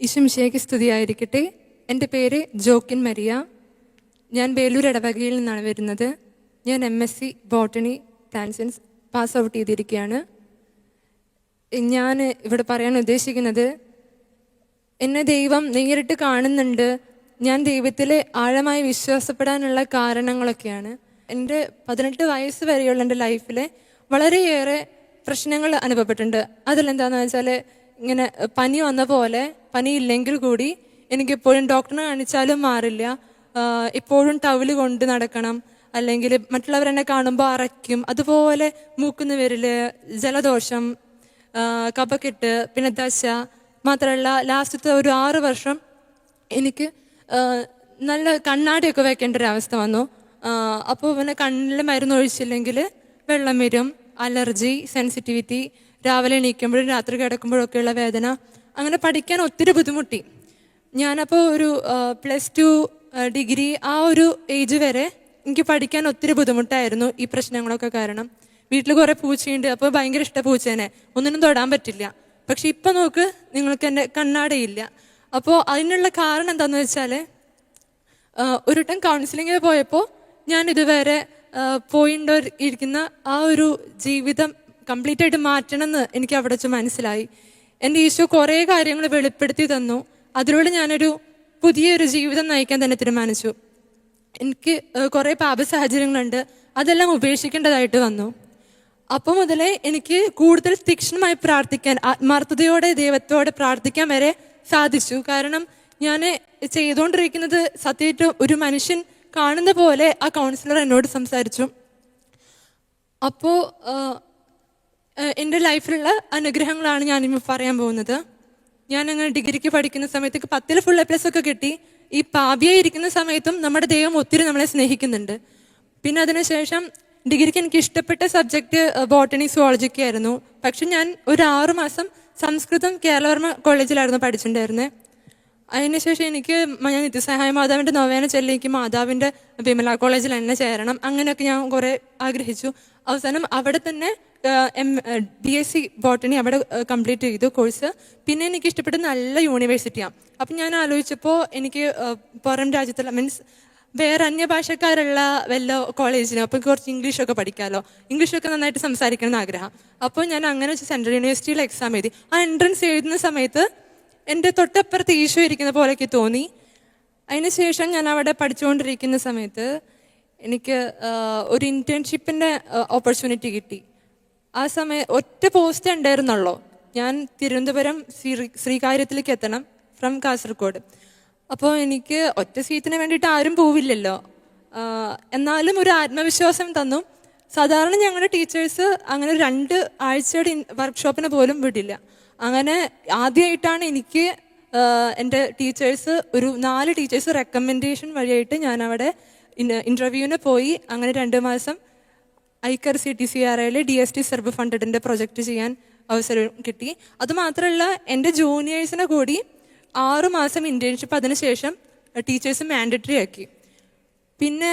ഈശുമിശേക്ക് സ്തുതിയായിരിക്കട്ടെ. എന്റെ പേര് ജോക്കിൻ മരിയ. ഞാൻ വേലൂർ ഇടവകയിൽ നിന്നാണ് വരുന്നത്. ഞാൻ എം എസ് സി ബോട്ടണി ടാൻസൻസ് പാസ് ഔട്ട് ചെയ്തിരിക്കുകയാണ്. ഞാൻ ഇവിടെ പറയാൻ ഉദ്ദേശിക്കുന്നത് എന്നെ ദൈവം നേരിട്ട് കാണുന്നുണ്ട്. ഞാൻ ദൈവത്തിൽ ആഴമായി വിശ്വാസപ്പെടാനുള്ള കാരണങ്ങളൊക്കെയാണ്. എന്റെ പതിനെട്ട് വയസ്സ് വരെയുള്ള എന്റെ ലൈഫിൽ വളരെയേറെ പ്രശ്നങ്ങൾ അനുഭവപ്പെട്ടിട്ടുണ്ട്. അതിലെന്താണെന്ന് വെച്ചാൽ ഇങ്ങനെ പനി വന്ന പോലെ പനി ഇല്ലെങ്കിൽ കൂടി എനിക്ക് എപ്പോഴും ഡോക്ടറിനെ കാണിച്ചാലും മാറില്ല. ഇപ്പോഴും ടവൽ കൊണ്ട് നടക്കണം. അല്ലെങ്കിൽ മറ്റുള്ളവരെന്നെ കാണുമ്പോൾ അറയ്ക്കും. അതുപോലെ മൂക്കുന്ന വരിൽ ജലദോഷം കപക്കെട്ട് പിന്നെ ദശ. മാത്രമല്ല ലാസ്റ്റത്തെ ഒരു ആറ് വർഷം എനിക്ക് നല്ല കണ്ണാടിയൊക്കെ വെക്കേണ്ട ഒരു അവസ്ഥ വന്നു അപ്പോൾ പിന്നെ കണ്ണിൽ മരുന്ന് ഒഴിച്ചില്ലെങ്കിൽ വെള്ളം വരും. അലർജി സെൻസിറ്റിവിറ്റി രാവിലെ എണീക്കുമ്പോഴും രാത്രി കിടക്കുമ്പോഴൊക്കെയുള്ള വേദന. അങ്ങനെ പഠിക്കാൻ ഒത്തിരി ബുദ്ധിമുട്ടി. ഞാനപ്പോൾ ഒരു പ്ലസ് ടു ഡിഗ്രി ആ ഒരു ഏജ് വരെ എനിക്ക് പഠിക്കാൻ ഒത്തിരി ബുദ്ധിമുട്ടായിരുന്നു ഈ പ്രശ്നങ്ങളൊക്കെ കാരണം. വീട്ടിൽ കുറേ പൂച്ചയുണ്ട് അപ്പോൾ ഭയങ്കര ഇഷ്ട പൂച്ചേനെ. ഒന്നിനും തൊടാൻ പറ്റില്ല. പക്ഷെ ഇപ്പം നോക്ക് നിങ്ങൾക്ക് എന്റെ കണ്ണാടയില്ല. അപ്പോൾ അതിനുള്ള കാരണം എന്താന്ന് വെച്ചാൽ ഒരു ടൈം കൗൺസിലിങ്ങിന് പോയപ്പോൾ ഞാൻ ഇതുവരെ പോയിണ്ടോ ഇരിക്കുന്ന ആ ഒരു ജീവിതം കംപ്ലീറ്റ് ആയിട്ട് മാറ്റണം എന്ന് എനിക്ക് അവിടെ വെച്ച് മനസ്സിലായി. എന്റെ ഈശോ കുറേ കാര്യങ്ങൾ വെളിപ്പെടുത്തി തന്നു. അതിലൂടെ ഞാനൊരു പുതിയൊരു ജീവിതം നയിക്കാൻ തന്നെ തീരുമാനിച്ചു. എനിക്ക് കുറേ പാപ സാഹചര്യങ്ങളുണ്ട്. അതെല്ലാം ഉപേക്ഷിക്കേണ്ടതായിട്ട് വന്നു. അപ്പോൾ മുതലേ എനിക്ക് കൂടുതൽ തീക്ഷ്ണമായി പ്രാർത്ഥിക്കാൻ ആത്മാർത്ഥതയോടെ ദൈവത്തോടെ പ്രാർത്ഥിക്കാൻ വരെ സാധിച്ചു. കാരണം ഞാൻ ചെയ്തുകൊണ്ടിരിക്കുന്നത് സത്യമായിട്ട് ഒരു മനുഷ്യൻ കാണുന്ന പോലെ ആ കൗൺസിലർ എന്നോട് സംസാരിച്ചു. അപ്പോൾ എന്റെ ലൈഫിലുള്ള അനുഗ്രഹങ്ങളാണ് ഞാനിപ്പോൾ പറയാൻ പോകുന്നത്. ഞാൻ അങ്ങനെ ഡിഗ്രിക്ക് പഠിക്കുന്ന സമയത്ത് പത്തിൽ ഫുൾ എ പ്ലസ് ഒക്കെ കിട്ടി. ഈ പാപിയായി ഇരിക്കുന്ന സമയത്തും നമ്മുടെ ദൈവം ഒത്തിരി നമ്മളെ സ്നേഹിക്കുന്നുണ്ട്. പിന്നെ അതിനുശേഷം ഡിഗ്രിക്ക് എനിക്ക് ഇഷ്ടപ്പെട്ട സബ്ജക്റ്റ് ബോട്ടണി സുവോളജിക്ക് ആയിരുന്നു. പക്ഷെ ഞാൻ ഒരു ആറു മാസം സംസ്കൃതം കേരളവർമ്മ കോളേജിലായിരുന്നു പഠിച്ചിട്ടുണ്ടായിരുന്നത് അതിനുശേഷം എനിക്ക് ഞാൻ നിത്യസഹായ മാതാവിന്റെ നൊവേന ചൊല്ലി എനിക്ക് മാതാവിന്റെ വിമല കോളേജിൽ തന്നെ ചേരണം അങ്ങനെയൊക്കെ ഞാൻ കുറേ ആഗ്രഹിച്ചു. അവസാനം അവിടെ തന്നെ M B S C botany അവിടെ കംപ്ലീറ്റ് ചെയ്തു കോഴ്സ് പിന്നെ എനിക്ക് ഇഷ്ടപ്പെട്ട നല്ല യൂണിവേഴ്സിറ്റിയാണ് അപ്പം ഞാൻ ആലോചിച്ചപ്പോൾ എനിക്ക് പുറം രാജ്യത്തുള്ള മീൻസ് വേറെ അന്യഭാഷക്കാരുള്ള വല്ല കോളേജിന് അപ്പം കുറച്ച് ഇംഗ്ലീഷൊക്കെ പഠിക്കാമല്ലോ ഇംഗ്ലീഷൊക്കെ നന്നായിട്ട് സംസാരിക്കണം എന്ന് ആഗ്രഹം. അപ്പോൾ ഞാൻ അങ്ങനെ വെച്ച് സെൻട്രൽ യൂണിവേഴ്സിറ്റിയിൽ എക്സാം എഴുതി. ആ എൻട്രൻസ് എഴുതുന്ന സമയത്ത് എന്റെ തൊട്ടപ്പുറത്ത് ഈശോ ഇരിക്കുന്ന പോലെയൊക്കെ തോന്നി. അതിനുശേഷം ഞാൻ അവിടെ പഠിച്ചുകൊണ്ടിരിക്കുന്ന സമയത്ത് എനിക്ക് ഒരു ഇന്റേൺഷിപ്പിന്റെ ഓപ്പർച്യൂണിറ്റി കിട്ടി. ആ സമയം ഒറ്റ പോസ്റ്റ് ഉണ്ടായിരുന്നുള്ളൂ. ഞാൻ തിരുവനന്തപുരം ശ്രീ ശ്രീകാര്യത്തിലേക്ക് എത്തണം ഫ്രം കാസർഗോഡ്. അപ്പോൾ എനിക്ക് ഒറ്റ സീറ്റിന് വേണ്ടിയിട്ട് ആരും പോവില്ലല്ലോ. എന്നാലും ഒരു ആത്മവിശ്വാസം തന്നു. സാധാരണ ഞങ്ങളുടെ ടീച്ചേഴ്സ് അങ്ങനെ രണ്ട് ആഴ്ചയുടെ വർക്ക്ഷോപ്പിന് പോലും വിടില്ല. അങ്ങനെ ആദ്യമായിട്ടാണ് എനിക്ക് എന്റെ ടീച്ചേഴ്സ് ഒരു നാല് ടീച്ചേഴ്സ് റെക്കമെൻഡേഷൻ വഴിയായിട്ട് ഞാൻ അവിടെ ഇന്റർവ്യൂവിന് പോയി. അങ്ങനെ രണ്ട് മാസം ICAR C T C R ഐയിലെ D S T SERB ഫണ്ടഡിന്റെ പ്രൊജക്റ്റ് ചെയ്യാൻ അവസരം കിട്ടി. അതുമാത്രമല്ല എന്റെ ജൂനിയേഴ്സിനെ കൂടി ആറ് മാസം ഇന്റേൺഷിപ്പ് അതിനുശേഷം ടീച്ചേഴ്സ് മാൻഡറ്ററി ആക്കി. പിന്നെ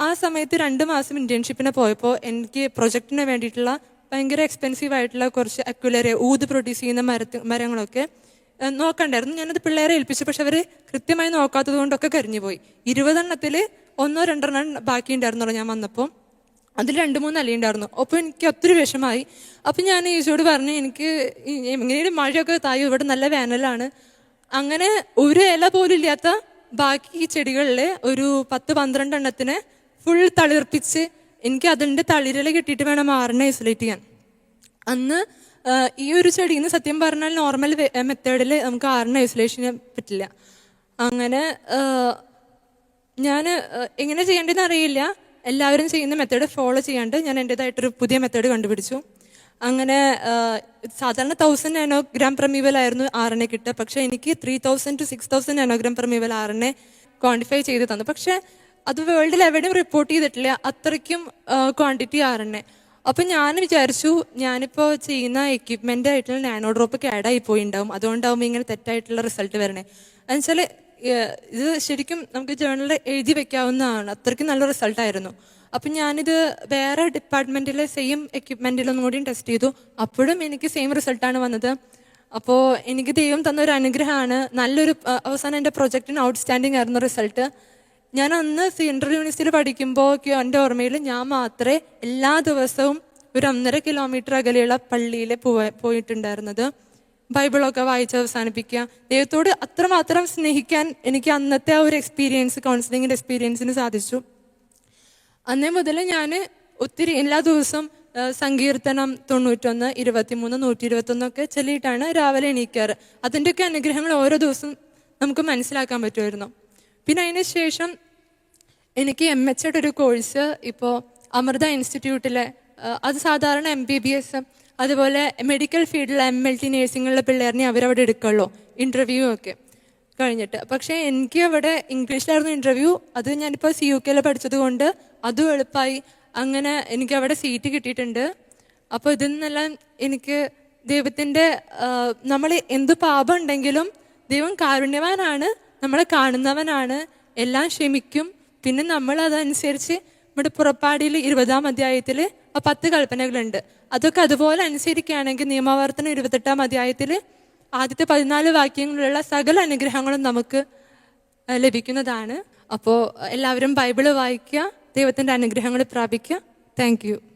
ആ, സമയത്ത് രണ്ട് മാസം ഇന്റേൺഷിപ്പിന് പോയപ്പോൾ എനിക്ക് പ്രൊജക്റ്റിന് വേണ്ടിയിട്ടുള്ള ഭയങ്കര എക്സ്പെൻസീവ് ആയിട്ടുള്ള കുറച്ച് അക്യുലറി ഊത് പ്രൊഡ്യൂസ് ചെയ്യുന്ന മരത്ത് മരങ്ങളൊക്കെ നോക്കണ്ടായിരുന്നു. ഞാനത് പിള്ളേരെ ഏൽപ്പിച്ചു. പക്ഷെ അവർ കൃത്യമായി നോക്കാത്തത് കൊണ്ടൊക്കെ കരിഞ്ഞുപോയി. ഇരുപതെണ്ണത്തിൽ ഒന്നോ രണ്ടെണ്ണം ബാക്കി ഉണ്ടായിരുന്നുള്ളൂ ഞാൻ വന്നപ്പോൾ. അതിൽ രണ്ട് മൂന്ന് അലയുണ്ടായിരുന്നു അപ്പോൾ എനിക്ക് ഒത്തിരി വിഷമായി. അപ്പം ഞാൻ ഈശോട് പറഞ്ഞു എനിക്ക് എങ്ങനെയും മഴയൊക്കെ തായോ? ഇവിടെ നല്ല വേനലാണ്. അങ്ങനെ ഒരു ഇല പോലും ഇല്ലാത്ത ബാക്കി ചെടികളിൽ ഒരു പത്ത് പന്ത്രണ്ട് എണ്ണത്തിന് ഫുൾ തളിർപ്പിച്ച് എനിക്ക് അതിന്റെ തളിരില കിട്ടിയിട്ട് വേണം ആറിനെ ഐസൊലേറ്റ് ചെയ്യാൻ. അന്ന് ഈ ഒരു ചെടിയിൽ നിന്ന് സത്യം പറഞ്ഞാൽ നോർമൽ മെത്തേഡിൽ നമുക്ക് ആറിനെ ഐസൊലേഷൻ ചെയ്യാൻ പറ്റില്ല. അങ്ങനെ ഞാൻ എങ്ങനെ ചെയ്യേണ്ടതെന്ന് അറിയില്ല. എല്ലാവരും ചെയ്യുന്ന മെത്തേഡ് ഫോളോ ചെയ്യാണ്ട് ഞാൻ എന്റെതായിട്ടൊരു പുതിയ മെത്തേഡ് കണ്ടുപിടിച്ചു. അങ്ങനെ സാധാരണ തൗസൻഡ് നാനോഗ്രാം പെർ ആയിരുന്നു എ കിട്ടുക. പക്ഷെ എനിക്ക് three thousand to six thousand nanogram per A quantify ചെയ്ത് തന്നു. പക്ഷെ അത് വേൾഡിൽ എവിടെയും റിപ്പോർട്ട് ചെയ്തിട്ടില്ല. അത്രയ്ക്കും ക്വാണ്ടിറ്റി ആറിനെ അപ്പം ഞാൻ വിചാരിച്ചു ഞാനിപ്പോൾ ചെയ്യുന്ന എക്യുപ്മെന്റ് ആയിട്ടുള്ള നാനോ ഡ്രോപ്പ് കേടായി പോയിണ്ടാവും. അതുകൊണ്ടാവും ഇങ്ങനെ തെറ്റായിട്ടുള്ള റിസൾട്ട് വരണേ. എന്നുവെച്ചാൽ ഇത് ശരിക്കും നമുക്ക് ജേണലിൽ എഴുതി വെക്കാവുന്നതാണ്. അത്രയ്ക്ക് നല്ല റിസൾട്ട് റിസൾട്ടായിരുന്നു അപ്പം ഞാനിത് വേറെ ഡിപ്പാർട്ട്മെന്റിലെ സെയിം എക്യുപ്മെന്റിലൊന്നും കൂടി ടെസ്റ്റ് ചെയ്തു. അപ്പോഴും എനിക്ക് സെയിം റിസൾട്ടാണ് വന്നത്. അപ്പോൾ എനിക്ക് ദൈവം തന്ന ഒരു അനുഗ്രഹമാണ്. നല്ലൊരു അവസാനം എന്റെ പ്രൊജക്റ്റിന് ഔട്ട്സ്റ്റാൻഡിങ് ആയിരുന്നു റിസൾട്ട് ഞാൻ അന്ന് സെൻട്രൽ യൂണിവേഴ്സിറ്റിയിൽ പഠിക്കുമ്പോൾ എന്റെ ഓർമ്മയിൽ ഞാൻ മാത്രമേ എല്ലാ ദിവസവും ഒരു ഒന്നര കിലോമീറ്റർ അകലെയുള്ള പള്ളിയിൽ പോയ പോയിട്ടുണ്ടായിരുന്നത്. ബൈബിളൊക്കെ വായിച്ച് അവസാനിപ്പിക്കുക. ദൈവത്തോട് അത്രമാത്രം സ്നേഹിക്കാൻ എനിക്ക് അന്നത്തെ ആ ഒരു എക്സ്പീരിയൻസ് കൗൺസിലിങ്ങിന്റെ എക്സ്പീരിയൻസിന് സാധിച്ചു. അന്നേ മുതൽ ഞാൻ ഒത്തിരി എല്ലാ ദിവസവും സങ്കീർത്തനം തൊണ്ണൂറ്റൊന്ന് ഇരുപത്തിമൂന്ന് നൂറ്റി ഇരുപത്തൊന്നൊക്കെ ചൊല്ലിയിട്ടാണ് രാവിലെ എണീക്കാറ്. അതിന്റെയൊക്കെ അനുഗ്രഹങ്ങൾ ഓരോ ദിവസവും നമുക്ക് മനസ്സിലാക്കാൻ പറ്റുമായിരുന്നു. പിന്നെ അതിന് ശേഷം എനിക്ക് എം എച്ച് ഒരു കോഴ്സ് ഇപ്പോൾ അമൃത ഇൻസ്റ്റിറ്റ്യൂട്ടിലെ അത് സാധാരണ എം ബി ബി എസ് അതുപോലെ മെഡിക്കൽ ഫീൽഡിൽ എം എൽ ടി നേഴ്സിങ്ങുള്ള പിള്ളേരിനെ അവരവിടെ എടുക്കുള്ളൂ. ഇന്റർവ്യൂ ഒക്കെ കഴിഞ്ഞിട്ട്. പക്ഷേ എനിക്ക് അവിടെ ഇംഗ്ലീഷിലായിരുന്നു ഇന്റർവ്യൂ അത് ഞാനിപ്പോൾ സി യു കെയിൽ പഠിച്ചത് കൊണ്ട് അതും എളുപ്പമായി. അങ്ങനെ എനിക്ക് അവിടെ സീറ്റ് കിട്ടിയിട്ടുണ്ട്. അപ്പോൾ ഇതിൽ നിന്നെല്ലാം എനിക്ക് ദൈവത്തിന്റെ നമ്മൾ എന്ത് പാപം ഉണ്ടെങ്കിലും ദൈവം കാരുണ്യവാനാണ് നമ്മളെ കാണുന്നവനാണ് എല്ലാം ക്ഷമിക്കും. പിന്നെ നമ്മൾ അതനുസരിച്ച് നമ്മുടെ പുറപ്പാടിയിൽ ഇരുപതാം അധ്യായത്തിൽ പത്ത് കൽപ്പനകളുണ്ട്. അതൊക്കെ അതുപോലെ അനുസരിക്കുകയാണെങ്കിൽ നിയമാവർത്തനം ഇരുപത്തെട്ടാം അധ്യായത്തിൽ ആദ്യത്തെ പതിനാല് വാക്യങ്ങളിലുള്ള സകല അനുഗ്രഹങ്ങളും നമുക്ക് ലഭിക്കുന്നതാണ്. അപ്പോൾ എല്ലാവരും ബൈബിൾ വായിക്കുക ദൈവത്തിന്റെ അനുഗ്രഹങ്ങൾ പ്രാപിക്കുക. താങ്ക്